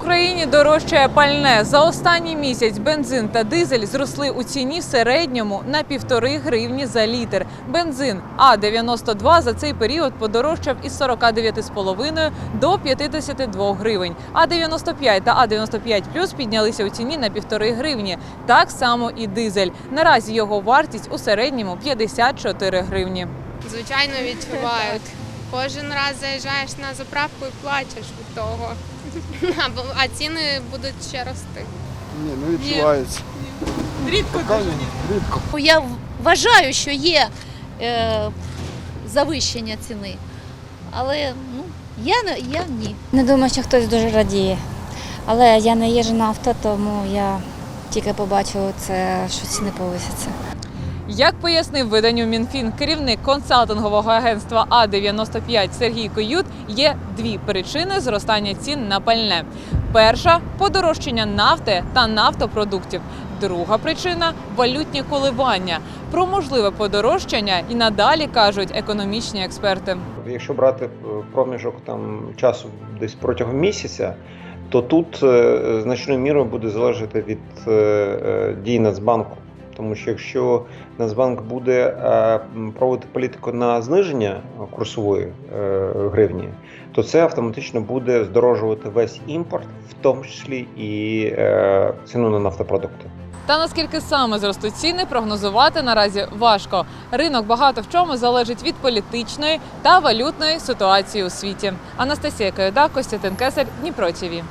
Україні дорожчає пальне. За останній місяць бензин та дизель зросли у ціні середньому на півтори гривні за літр. Бензин А92 за цей період подорожчав із 49,5 до 52 гривень. А95 та А95 плюс піднялися у ціні на півтори гривні. Так само і дизель. Наразі його вартість у середньому 54 гривні. Звичайно, відчувають. Кожен раз заїжджаєш на заправку і плачеш від того. А ціни будуть ще рости. Ні, не відчувається. Рідко ні. Рідко. Я вважаю, що є е, завищення ціни. Але ну, я, я ні. Не думаю, що хтось дуже радіє. Але я не їжджу на авто, тому я тільки побачила це, що ціни повисяться. Як пояснив виданню Мінфін керівник консалтингового агентства А95 Сергій Коют, є дві причини зростання цін на пальне. Перша подорожчання нафти та нафтопродуктів. Друга причина валютні коливання. Про можливе подорожчання і надалі кажуть економічні експерти. Якщо брати е, проміжок там часу десь протягом місяця, то тут е, значною мірою буде залежати від е, дій Нацбанку. Тому що якщо Нацбанк буде е, проводити політику на зниження курсової е, гривні, то це автоматично буде здорожувати весь імпорт, в тому числі і е, ціну на нафтопродукти. Та наскільки саме зростуть ціни, прогнозувати наразі важко. Ринок багато в чому залежить від політичної та валютної ситуації у світі. Анастасія Каюда, Костянтин Кесар, Дніпро ТІВІ.